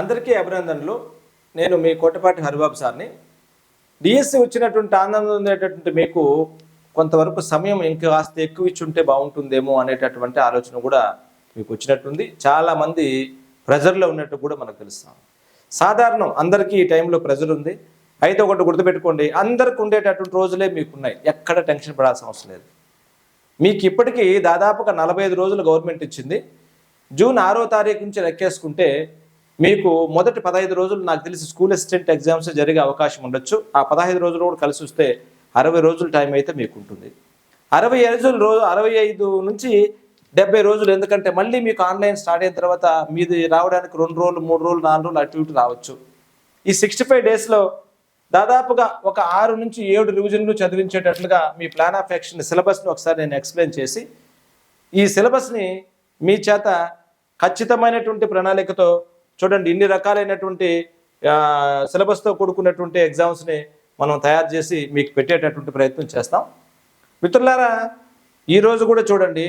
అందరికీ అభినందనలు. నేను మీ కోటపాటి హరిబాబు సార్ని. డిఎస్సి వచ్చినటువంటి ఆనందం ఉండేటటువంటి మీకు కొంతవరకు సమయం ఇంకా కాస్త ఎక్కువ ఇచ్చి ఉంటే బాగుంటుందేమో అనేటటువంటి ఆలోచన కూడా మీకు వచ్చినట్టుంది. చాలామంది ప్రెజర్లో ఉన్నట్టు కూడా మనకు తెలుస్తాం. సాధారణం అందరికీ ఈ టైంలో ప్రెజర్ ఉంది. అయితే ఒకటి గుర్తుపెట్టుకోండి అందరికి ఉండేటటువంటి రోజులే మీకున్నాయి. ఎక్కడ టెన్షన్ పడాల్సిన అవసరం లేదు. మీకు ఇప్పటికీ దాదాపుగా నలభై ఐదు రోజులు గవర్నమెంట్ ఇచ్చింది. జూన్ ఆరో తారీఖు నుంచి లెక్కేసుకుంటే మీకు మొదటి పదహైదు రోజులు నాకు తెలిసి స్కూల్ అసిస్టెంట్ ఎగ్జామ్స్ జరిగే అవకాశం ఉండొచ్చు. ఆ పదహైదు రోజులు కూడా కలిసి వస్తే అరవై రోజుల టైం అయితే మీకు ఉంటుంది. అరవై ఐదు రోజు అరవై ఐదు నుంచి డెబ్బై రోజులు ఎందుకంటే మళ్ళీ మీకు ఆన్లైన్ స్టార్ట్ అయిన తర్వాత మీది రావడానికి రెండు రోజులు మూడు రోజులు నాలుగు రోజులు అటు ఇటు రావచ్చు. ఈ సిక్స్టీ ఫైవ్ డేస్లో దాదాపుగా ఒక ఆరు నుంచి ఏడు రివిజన్లు చదివించేటట్లుగా మీ ప్లాన్ ఆఫ్ యాక్షన్ సిలబస్ని ఒకసారి నేను ఎక్స్ప్లెయిన్ చేసి ఈ సిలబస్ని మీ చేత ఖచ్చితమైనటువంటి ప్రణాళికతో చూడండి ఇన్ని రకాలైనటువంటి సిలబస్తో కూడుకున్నటువంటి ఎగ్జామ్స్ని మనం తయారు చేసి మీకు పెట్టేటటువంటి ప్రయత్నం చేస్తాం. మిత్రులారా ఈరోజు కూడా చూడండి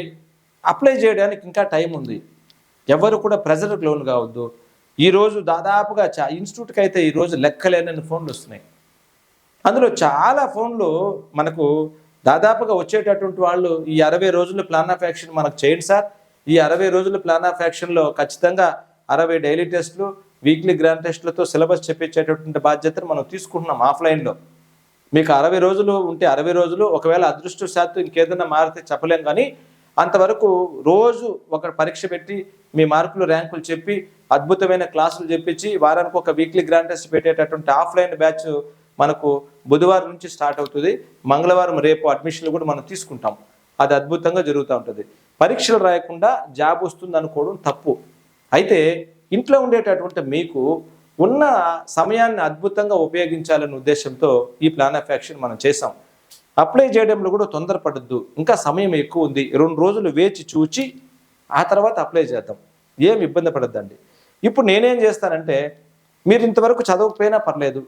అప్లై చేయడానికి ఇంకా టైం ఉంది. ఎవరు కూడా ప్రెజర్కి లోన్ కావద్దు. ఈరోజు దాదాపుగా చా ఇన్స్టిట్యూట్కి అయితే ఈరోజు లెక్కలేనని ఫోన్లు వస్తున్నాయి. అందులో చాలా ఫోన్లు మనకు దాదాపుగా వచ్చేటటువంటి వాళ్ళు ఈ అరవై రోజుల ప్లాన్ ఆఫ్ యాక్షన్ మనకు చేయండి సార్. ఈ అరవై రోజుల ప్లాన్ ఆఫ్ యాక్షన్లో ఖచ్చితంగా అరవై డైలీ టెస్టులు వీక్లీ గ్రాండ్ టెస్టులతో సిలబస్ చెప్పించేటటువంటి బాధ్యతను మనం తీసుకుంటున్నాం ఆఫ్లైన్లో. మీకు అరవై రోజులు ఉంటే అరవై రోజులు ఒకవేళ అదృష్టశాత్తు ఇంకేదైనా మారితే చెప్పలేం కానీ అంతవరకు రోజు ఒక పరీక్ష పెట్టి మీ మార్కులు ర్యాంకులు చెప్పి అద్భుతమైన క్లాసులు చెప్పించి వారానికి ఒక వీక్లీ గ్రాండ్ టెస్ట్ పెట్టేటటువంటి ఆఫ్లైన్ బ్యాచ్ మనకు బుధవారం నుంచి స్టార్ట్ అవుతుంది. మంగళవారం రేపు అడ్మిషన్లు కూడా మనం తీసుకుంటాం. అది అద్భుతంగా జరుగుతూ ఉంటుంది. పరీక్షలు రాయకుండా జాబ్ వస్తుంది అనుకోవడం తప్పు. అయితే ఇంట్లో ఉండేటటువంటి మీకు ఉన్న సమయాన్ని అద్భుతంగా ఉపయోగించాలనే ఉద్దేశంతో ఈ ప్లాన్ ఆఫ్ యాక్షన్ మనం చేసాం అప్లై చేయడంలో కూడా తొందరపడద్దు. ఇంకా సమయం ఎక్కువ ఉంది. రెండు రోజులు వేచి చూచి ఆ తర్వాత అప్లై చేద్దాం. ఏం ఇబ్బంది పడద్దండి. ఇప్పుడు నేనేం చేస్తానంటే మీరు ఇంతవరకు చదవకపోయినా పర్లేదు.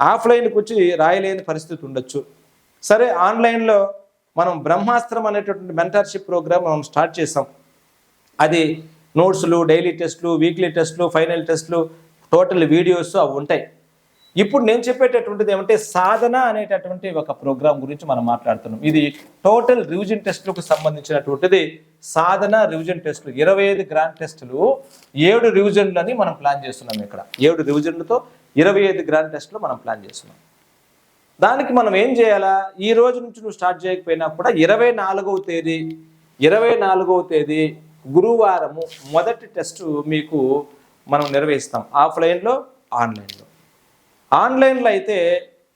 ఆఫ్లైన్కి వచ్చి రాయలేని పరిస్థితి ఉండొచ్చు. సరే ఆన్లైన్లో మనం బ్రహ్మాస్త్రం అనేటటువంటి మెంటర్షిప్ ప్రోగ్రామ్ మనం స్టార్ట్ చేసాం అది నోట్స్లు డైలీ టెస్ట్లు వీక్లీ టెస్ట్లు ఫైనల్ టెస్ట్లు టోటల్ వీడియోస్ అవి ఉంటాయి. ఇప్పుడు నేను చెప్పేటటువంటిది ఏమంటే సాధన అనేటటువంటి ఒక ప్రోగ్రామ్ గురించి మనం మాట్లాడుతున్నాం. ఇది టోటల్ రివిజన్ టెస్ట్లకు సంబంధించినటువంటిది సాధన రివిజన్ టెస్టులు. ఇరవై ఐదు గ్రాండ్ టెస్టులు ఏడు రివిజన్లని మనం ప్లాన్ చేస్తున్నాం ఇక్కడ. ఏడు రివిజన్లతో ఇరవై ఐదు గ్రాండ్ టెస్టులు మనం ప్లాన్ చేస్తున్నాం. దానికి మనం ఏం చేయాలా? ఈ రోజు నుంచి నువ్వు స్టార్ట్ చేయకపోయినా కూడా ఇరవై నాలుగవ తేదీ ఇరవై నాలుగవ తేదీ గురువారము మొదటి టెస్ట్ మీకు మనం నిర్వహిస్తాం. ఆఫ్లైన్లో ఆన్లైన్లో. ఆన్లైన్లో అయితే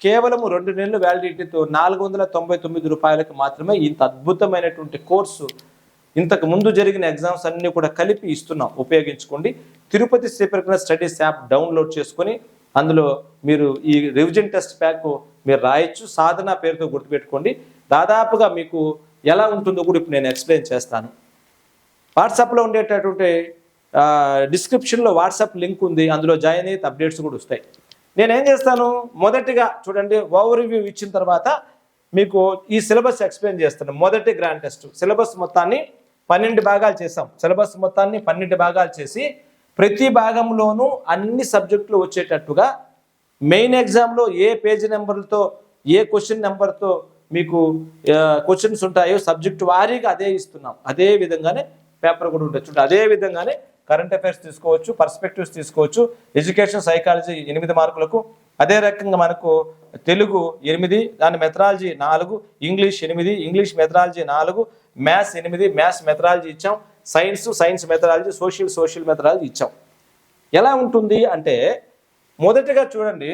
కేవలం రెండు నెలల వ్యాలిడిటీతో నాలుగు వందల తొంభై తొమ్మిది రూపాయలకు మాత్రమే ఇంత అద్భుతమైనటువంటి కోర్సు ఇంతకు ముందు జరిగిన ఎగ్జామ్స్ అన్నీ కూడా కలిపి ఇస్తున్నాం. ఉపయోగించుకోండి. Tirupati Sriprajna studies app download చేసుకొని అందులో మీరు ఈ రివిజన్ టెస్ట్ ప్యాక్ మీరు రాయొచ్చు. సాధన పేరుతో గుర్తుపెట్టుకోండి. దాదాపుగా మీకు ఎలా ఉంటుందో కూడా ఇప్పుడు నేను ఎక్స్ప్లెయిన్ చేస్తాను. వాట్సాప్లో ఉండేటటువంటి డిస్క్రిప్షన్లో వాట్సాప్ లింక్ ఉంది. అందులో జాయిన్ అయితే అప్డేట్స్ కూడా వస్తాయి. నేనేం చేస్తాను? మొదటిగా చూడండి ఓవర్ వ్యూ ఇచ్చిన తర్వాత మీకు ఈ సిలబస్ ఎక్స్ప్లెయిన్ చేస్తాను. మొదటి గ్రాండ్ టెస్ట్. సిలబస్ మొత్తాన్ని పన్నెండు భాగాలు చేసాం సిలబస్ మొత్తాన్ని పన్నెండు భాగాలు చేసి ప్రతి భాగంలోనూ అన్ని సబ్జెక్టులు వచ్చేటట్టుగా మెయిన్ ఎగ్జామ్లో ఏ పేజీ నెంబర్లతో ఏ క్వశ్చన్ నెంబర్తో మీకు క్వశ్చన్స్ ఉంటాయో సబ్జెక్ట్ వారీగా అదే ఇస్తున్నాం. అదే విధంగానే పేపర్ కూడా ఉండొచ్చు అదే విధంగానే కరెంట్ అఫైర్స్ తీసుకోవచ్చు పర్స్పెక్టివ్స్ తీసుకోవచ్చు ఎడ్యుకేషన్ సైకాలజీ ఎనిమిది మార్కులకు. అదే రకంగా మనకు తెలుగు ఎనిమిది దాని మెథడాలజీ నాలుగు ఇంగ్లీష్ ఎనిమిది ఇంగ్లీష్ మెథడాలజీ నాలుగు మ్యాథ్స్ ఎనిమిది మ్యాథ్స్ మెథడాలజీ ఇచ్చాం science science methodology social social methodology ఇచ్చాం. ఎలా ఉంటుంది అంటే మొదటగా చూడండి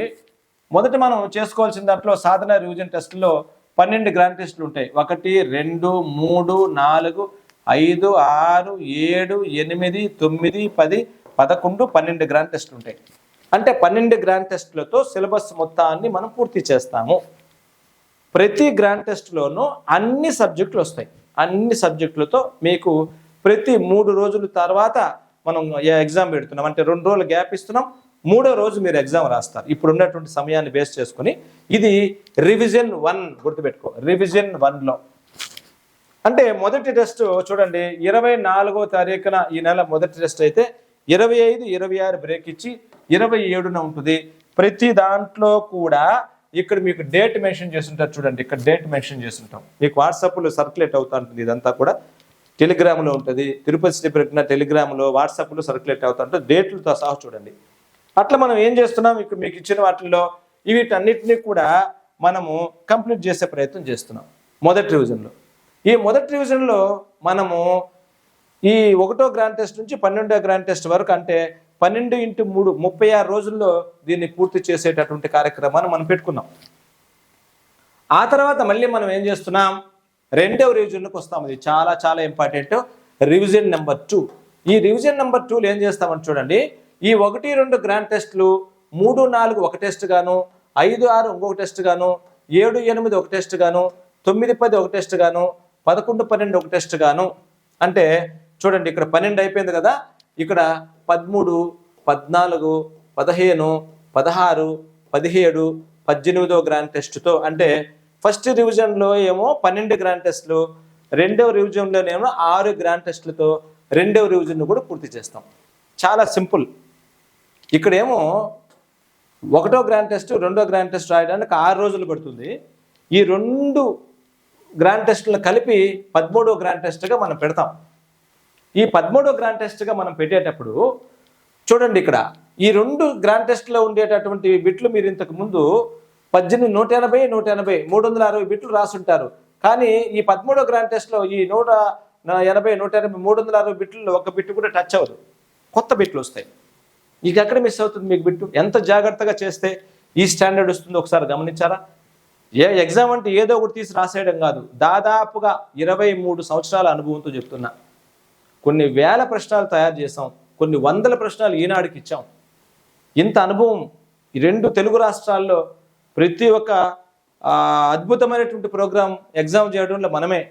మొదట మనం చేసుకోవాల్సిన దాంట్లో సాధన రివిజన్ టెస్ట్లో పన్నెండు గ్రాండ్ టెస్టులు ఉంటాయి. ఒకటి రెండు మూడు నాలుగు ఐదు ఆరు ఏడు ఎనిమిది తొమ్మిది పది పదకొండు పన్నెండు గ్రాండ్ టెస్ట్లు ఉంటాయి. అంటే పన్నెండు గ్రాండ్ టెస్ట్లతో సిలబస్ మొత్తాన్ని మనం పూర్తి చేస్తాము. ప్రతి గ్రాండ్ టెస్ట్లోనూ అన్ని సబ్జెక్టులు వస్తాయి. అన్ని సబ్జెక్టులతో మీకు ప్రతి మూడు రోజుల తర్వాత మనం ఎగ్జామ్ పెడుతున్నాం. అంటే రెండు రోజులు గ్యాప్ ఇస్తున్నాం. మూడో రోజు మీరు ఎగ్జామ్ రాస్తారు. ఇప్పుడు ఉన్నటువంటి సమయాన్ని బేస్ చేసుకుని ఇది రివిజన్ వన్ గుర్తుపెట్టుకో. రివిజన్ వన్లో అంటే మొదటి టెస్ట్ చూడండి ఇరవై నాలుగో తారీఖున ఈ నెల మొదటి టెస్ట్ అయితే ఇరవై ఐదు ఇరవై ఆరు బ్రేక్ ఇచ్చి ఇరవై ఏడున ఉంటుంది. ప్రతి దాంట్లో కూడా ఇక్కడ మీకు డేట్ మెన్షన్ చేస్తుంటారు చూడండి ఇక్కడ డేట్ మెన్షన్ చేస్తుంటాం. మీకు వాట్సాప్లో సర్క్యులేట్ అవుతా ఉంటుంది ఇదంతా కూడా. టెలిగ్రామ్లో ఉంటుంది తిరుపతి శ్రీ పెట్టిన టెలిగ్రామ్లో వాట్సాప్లో సర్క్యులేట్ అవుతా ఉంటుంది. డేట్లతో సహా చూడండి. అట్లా మనం ఏం చేస్తున్నాం? ఇక్కడ మీకు ఇచ్చిన వాటిల్లో వీటన్నిటినీ కూడా మనము కంప్లీట్ చేసే ప్రయత్నం చేస్తున్నాం. మొదటి రివిజన్లో ఈ మొదటి రివిజన్లో మనము ఈ ఒకటో గ్రాండ్ టెస్ట్ నుంచి పన్నెండో గ్రాండ్ టెస్ట్ వరకు అంటే పన్నెండు ఇంటూ మూడు ముప్పై ఆరు రోజుల్లో దీన్ని పూర్తి చేసేటటువంటి కార్యక్రమాన్ని మనం పెట్టుకున్నాం. ఆ తర్వాత మళ్ళీ మనం ఏం చేస్తున్నాం? రెండవ రివిజన్కి వస్తాం. ఇది చాలా చాలా ఇంపార్టెంట్ రివిజన్ నెంబర్ టూ ఈ రివిజన్ నెంబర్ టూలు ఏం చేస్తామని చూడండి. ఈ ఒకటి రెండు గ్రాండ్ టెస్ట్లు మూడు నాలుగు ఒక టెస్ట్ గాను ఐదు ఆరు ఇంకొక టెస్ట్ గాను ఏడు ఎనిమిది ఒక టెస్ట్ గాను తొమ్మిది పది ఒక టెస్ట్ గాను పదకొండు పన్నెండు ఒక టెస్ట్ గాను. అంటే చూడండి ఇక్కడ పన్నెండు అయిపోయింది కదా. ఇక్కడ పదమూడు పద్నాలుగు పదిహేను పదహారు పదిహేడు పద్దెనిమిదో గ్రాండ్ టెస్ట్తో అంటే ఫస్ట్ రివిజన్లో ఏమో పన్నెండు గ్రాండ్ టెస్ట్లు రెండవ రివిజన్లోనేమో ఆరు గ్రాండ్ టెస్ట్లతో రెండవ రివిజన్ను కూడా పూర్తి చేస్తాం. చాలా సింపుల్. ఇక్కడేమో ఒకటో గ్రాండ్ టెస్ట్ రెండో గ్రాండ్ టెస్ట్ రాయడానికి ఆరు రోజులు పడుతుంది. ఈ రెండు గ్రాండ్ టెస్టులను కలిపి పదమూడో గ్రాండ్ టెస్ట్గా మనం పెడతాం. ఈ పదమూడో గ్రాండ్ టెస్ట్గా మనం పెట్టేటప్పుడు చూడండి ఇక్కడ ఈ రెండు గ్రాండ్ టెస్ట్లో ఉండేటటువంటి బిట్లు మీరు ఇంతకు ముందు పద్దెనిమిది నూట ఎనభై నూట ఎనభై మూడు వందల అరవై బిట్లు రాసుంటారు. కానీ ఈ పదమూడో గ్రాండ్ టెస్ట్లో ఈ నూట ఎనభై నూట ఎనభై మూడు వందల అరవై బిట్లలో ఒక బిట్టు కూడా టచ్ అవ్వదు. కొత్త బిట్లు వస్తాయి. ఇక ఎక్కడ మిస్ అవుతుంది మీకు బిట్టు? ఎంత జాగ్రత్తగా చేస్తే ఈ స్టాండర్డ్ వస్తుందో ఒకసారి గమనించారా? ఏ ఎగ్జామ్ అంటే ఏదో ఒకటి తీసి రాసేయడం కాదు. దాదాపుగా ఇరవై మూడు సంవత్సరాల అనుభవంతో చెప్తున్నా. కొన్ని వేల ప్రశ్నలు తయారు చేసాం కొన్ని వందల ప్రశ్నలు ఈనాడికి ఇచ్చాం. ఇంత అనుభవం ఈ రెండు తెలుగు రాష్ట్రాల్లో ప్రతి ఒక్క అద్భుతమైనటువంటి ప్రోగ్రాం ఎగ్జామ్ చేయడంలో మనమే.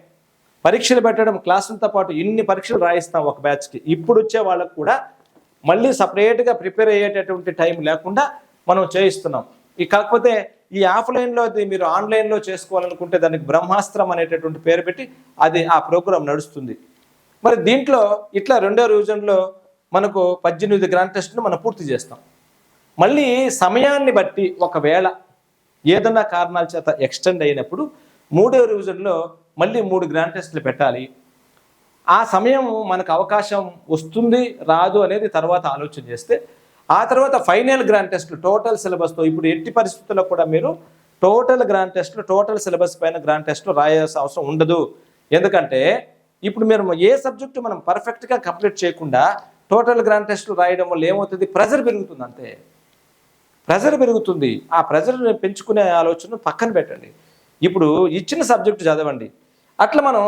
పరీక్షలు పెట్టడం క్లాసులతో పాటు ఇన్ని పరీక్షలు రాయిస్తాం ఒక బ్యాచ్కి. ఇప్పుడు వచ్చే వాళ్ళకు కూడా మళ్ళీ సపరేట్గా ప్రిపేర్ అయ్యేటటువంటి టైం లేకుండా మనం చేయిస్తున్నాం. ఈ కాకపోతే ఈ ఆఫ్లైన్లో అది మీరు ఆన్లైన్లో చేసుకోవాలనుకుంటే దానికి బ్రహ్మాస్త్రం అనేటటువంటి పేరు పెట్టి అది ఆ ప్రోగ్రాం నడుస్తుంది. మరి దీంట్లో ఇట్లా రెండో రివిజన్లో మనకు పద్దెనిమిది గ్రాండ్ టెస్ట్ను మనం పూర్తి చేస్తాం. మళ్ళీ సమయాన్ని బట్టి ఒకవేళ ఏదన్నా కారణాల చేత ఎక్స్టెండ్ అయినప్పుడు మూడో రివిజన్లో మళ్ళీ మూడు గ్రాండ్ టెస్ట్లు పెట్టాలి. ఆ సమయం మనకు అవకాశం వస్తుంది రాదు అనేది తర్వాత ఆలోచన చేస్తే ఆ తర్వాత ఫైనల్ గ్రాండ్ టెస్ట్లు టోటల్ సిలబస్తో ఇప్పుడు ఎట్టి పరిస్థితుల్లో కూడా మీరు టోటల్ గ్రాండ్ టెస్ట్లు టోటల్ సిలబస్ పైన గ్రాండ్ టెస్ట్లు రాయాల్సిన అవసరం ఉండదు. ఎందుకంటే ఇప్పుడు మీరు ఏ సబ్జెక్టు మనం పర్ఫెక్ట్గా కంప్లీట్ చేయకుండా టోటల్ గ్రాండ్ టెస్ట్లు రాయడం వల్ల ఏమవుతుంది? ప్రెజర్ పెరుగుతుంది అంతే. ప్రెజర్ పెరుగుతుంది. ఆ ప్రెజర్ పెంచుకునే ఆలోచన పక్కన పెట్టండి. ఇప్పుడు ఇచ్చిన సబ్జెక్టు చదవండి. అట్లా మనం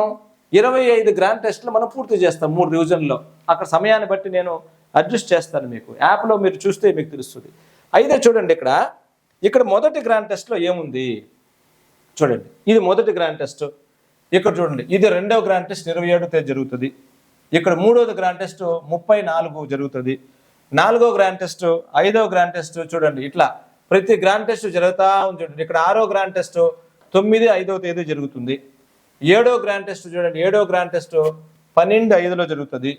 ఇరవై ఐదు గ్రాండ్ టెస్ట్లు మనం పూర్తి చేస్తాం మూడు రివిజన్లో అక్కడ సమయాన్ని బట్టి నేను అడ్జస్ట్ చేస్తాను మీకు. యాప్లో మీరు చూస్తే మీకు తెలుస్తుంది. అయితే చూడండి ఇక్కడ ఇక్కడ మొదటి గ్రాండ్ టెస్ట్లో ఏముంది? చూడండి ఇది మొదటి గ్రాండ్ టెస్ట్ ఇక్కడ చూడండి ఇది రెండవ గ్రాండ్ టెస్ట్ ఇరవై ఏడో తేదీ జరుగుతుంది. ఇక్కడ మూడవది గ్రాండ్ టెస్ట్ ముప్పై నాలుగు జరుగుతుంది. నాలుగో గ్రాండ్ టెస్ట్ ఐదో గ్రాండ్ టెస్ట్ చూడండి ఇట్లా. ప్రతి గ్రాండ్ టెస్ట్ జరుగుతూ ఉంది చూడండి. ఇక్కడ ఆరో గ్రాండ్ టెస్ట్ తొమ్మిది ఐదో తేదీ జరుగుతుంది. ఏడో గ్రాండ్ టెస్ట్ చూడండి ఏడో గ్రాండ్ టెస్ట్ పన్నెండు ఐదులో జరుగుతుంది.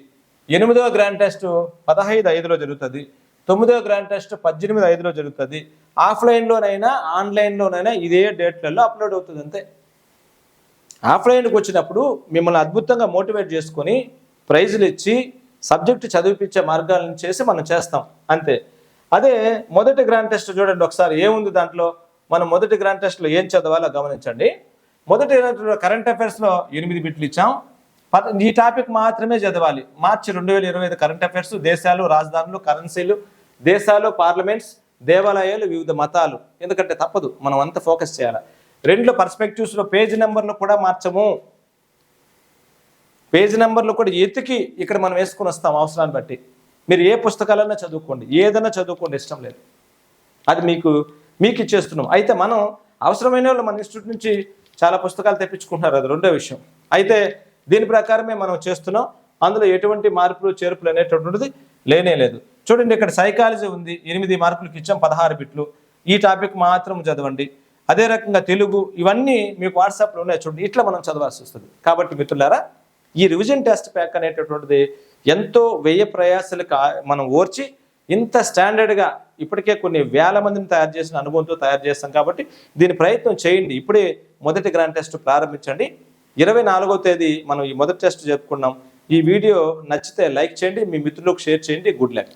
ఎనిమిదో గ్రాండ్ టెస్ట్ పదహైదు ఐదులో జరుగుతుంది. తొమ్మిదో గ్రాండ్ టెస్ట్ పద్దెనిమిది ఐదులో జరుగుతుంది. ఆఫ్లైన్లోనైనా ఆన్లైన్లోనైనా ఇదే డేట్లలో అప్లోడ్ అవుతుంది అంతే. ఆఫ్లైన్కి వచ్చినప్పుడు మిమ్మల్ని అద్భుతంగా మోటివేట్ చేసుకొని ప్రైజులు ఇచ్చి సబ్జెక్టు చదివిపించే మార్గాలను చేసి మనం చేస్తాం. అంతే. అదే మొదటి గ్రాండ్ టెస్ట్ చూడండి ఒకసారి ఏముంది దాంట్లో? మనం మొదటి గ్రాండ్ టెస్ట్లో ఏం చదవాలో గమనించండి. మొదటి కరెంట్ అఫైర్స్లో ఎనిమిది బిట్లు ఇచ్చాం. ఈ టాపిక్ మాత్రమే చదవాలి. మార్చి రెండు వేల ఇరవై ఐదు కరెంట్ అఫైర్స్ దేశాలు రాజధానులు కరెన్సీలు దేశాలు పార్లమెంట్స్ దేవాలయాలు వివిధ మతాలు. ఎందుకంటే తప్పదు మనం అంతా ఫోకస్ చేయాలి? రెండు పర్స్పెక్టివ్స్లో పేజ్ నెంబర్లు కూడా మార్చము. పేజ్ నెంబర్లు కూడా ఎతికి ఇక్కడ మనం వేసుకుని వస్తాం అవసరాన్ని బట్టి. మీరు ఏ పుస్తకాలన్నా చదువుకోండి. ఏదైనా చదువుకోండి ఇష్టం లేదు. అది మీకు మీకు ఇచ్చేస్తున్నాం. అయితే మనం అవసరమైన వాళ్ళు మన ఇన్స్టిట్యూట్ నుంచి చాలా పుస్తకాలు తెప్పించుకుంటున్నారు. అది రెండో విషయం. అయితే దీని ప్రకారమే మనం చేస్తున్నాం. అందులో ఎటువంటి మార్పులు చేర్పులు అనేటటువంటిది లేనే లేదు. చూడండి ఇక్కడ సైకాలజీ ఉంది. ఎనిమిది మార్కులకి ఇచ్చాం పదహారు బిట్లు. ఈ టాపిక్ మాత్రం చదవండి. అదే రకంగా తెలుగు ఇవన్నీ మీకు వాట్సాప్లో ఉన్నాయి చూడండి. ఇట్లా మనం చదవాల్సి వస్తుంది. కాబట్టి మిత్రులారా ఈ రివిజన్ టెస్ట్ ప్యాక్ అనేటటువంటిది ఎంతో వ్యయ ప్రయాసాలు కా- మనం ఓర్చి ఇంత స్టాండర్డ్గా ఇప్పటికే కొన్ని వేల మందిని తయారు చేసిన అనుభవంతో తయారు చేస్తాం కాబట్టి దీని ప్రయత్నం చేయండి. ఇప్పుడే మొదటి గ్రాండ్ టెస్ట్ ప్రారంభించండి. ఇరవై నాలుగో తేదీ మనం ఈ మొదటి టెస్ట్ చెప్పుకున్నాం ఈ వీడియో నచ్చితే లైక్ చేయండి మీ మిత్రులకు షేర్ చేయండి. Good luck.